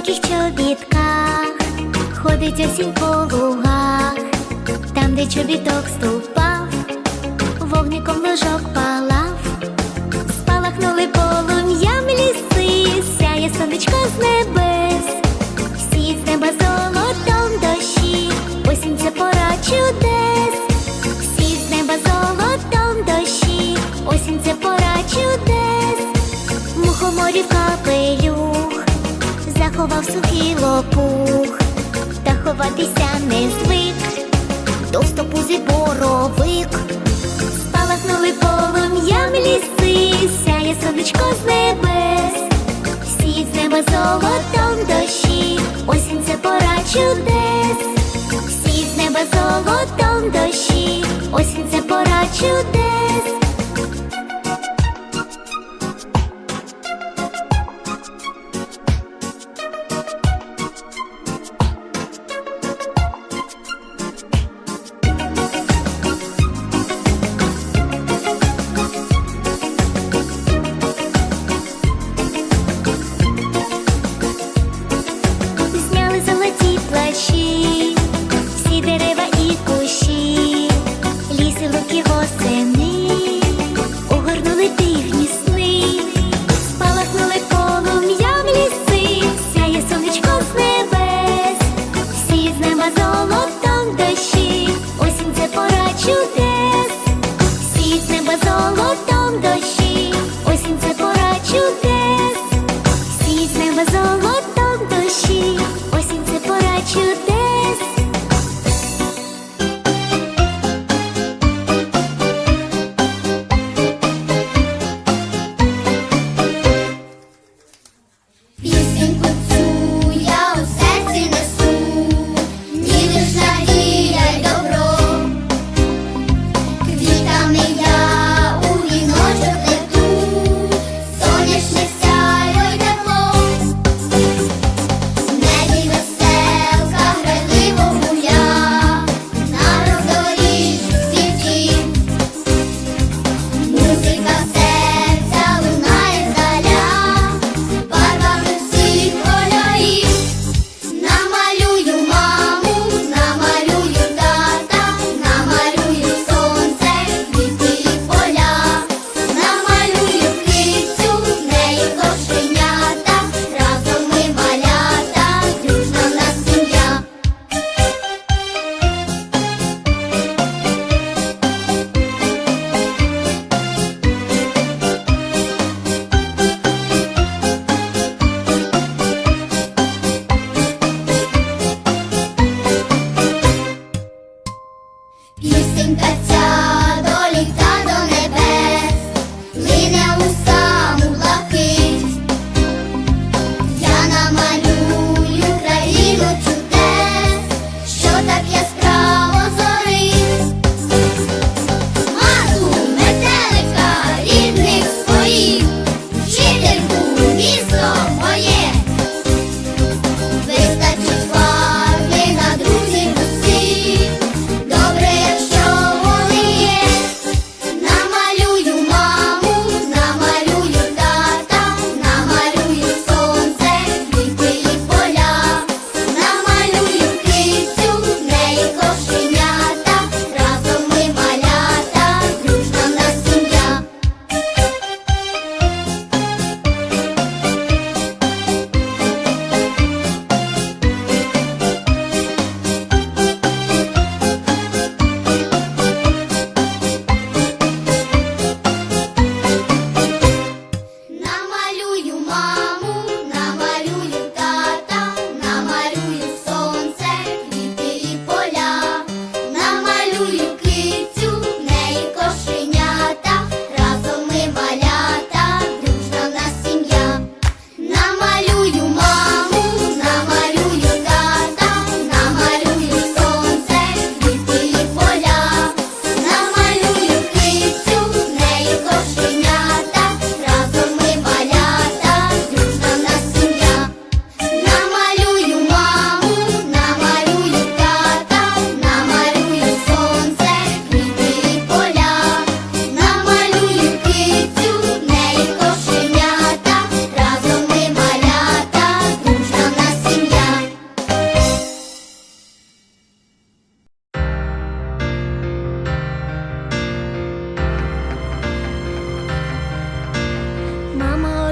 тоненьких чобітках, ходить осінь по лугах, там, де чобіток ступав, вогником ложок палав, спалахнули полум'ям ліси, сяє сонечко з небес. Товстопузий боровик, спалахнули полум'ям ліси, сяє сонечко з небес, всі з неба золотом дощі, осінь це пора чудес, всі з неба золотом дощі, осінь це пора чудес.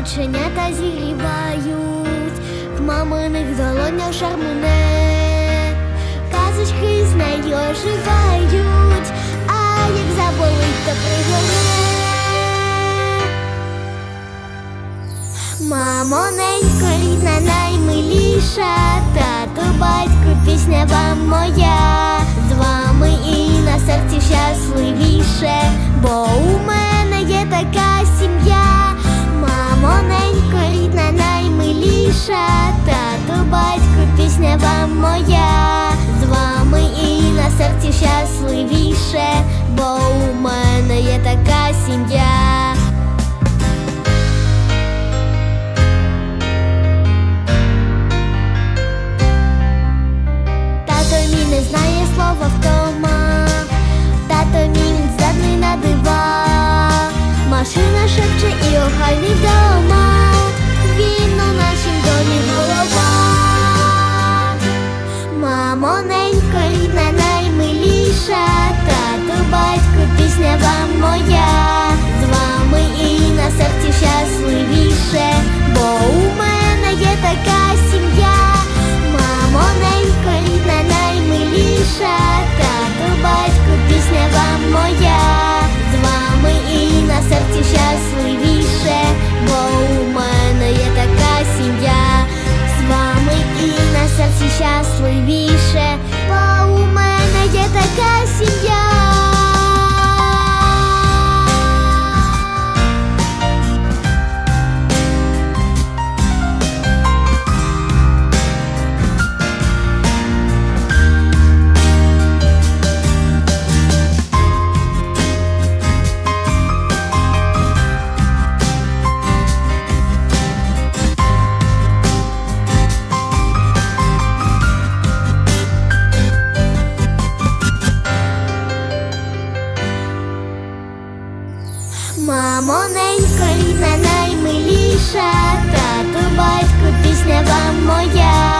Оченята зігрівають, в маминих долонях жар мине, казочки з нею оживають, а як заболить, то пригорне. Мамо, ненько, рідна, наймиліша, тату, батько, пісня вам моя, з вами і на серці щасливіше, бо у мене є така сім'я. Мамо, ненько, рідна, наймиліша, тату, батько, пісня вам моя, з вами і на серці щасливіше, бо у мене є така сім'я. Тато мій не знає слова втома, тато мій він здатний машина шепче і охайний вдома, серці щасливіше, бо у мене є така сім'я. Мамо, ненько, рідна, наймиліша, тату, батько, пісня вам моя,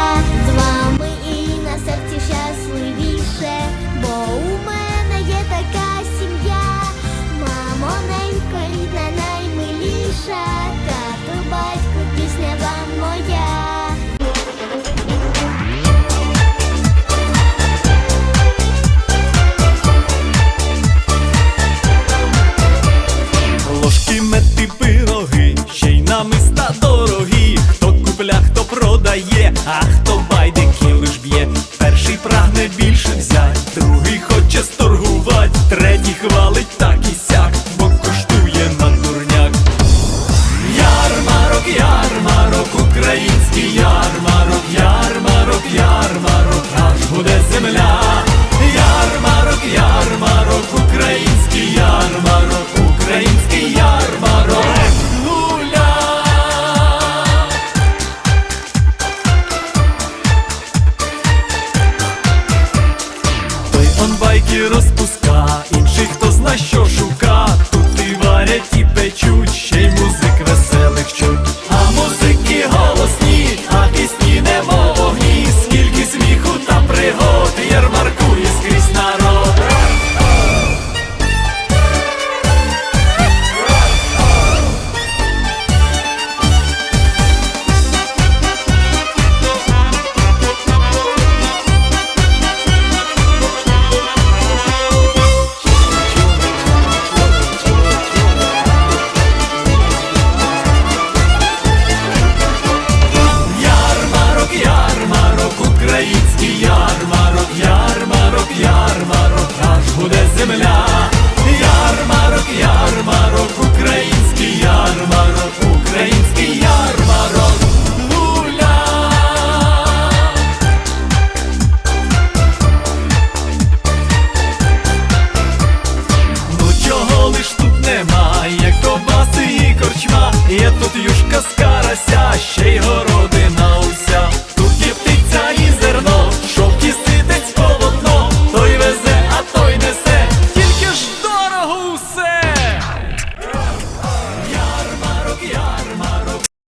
Ah. Give me love.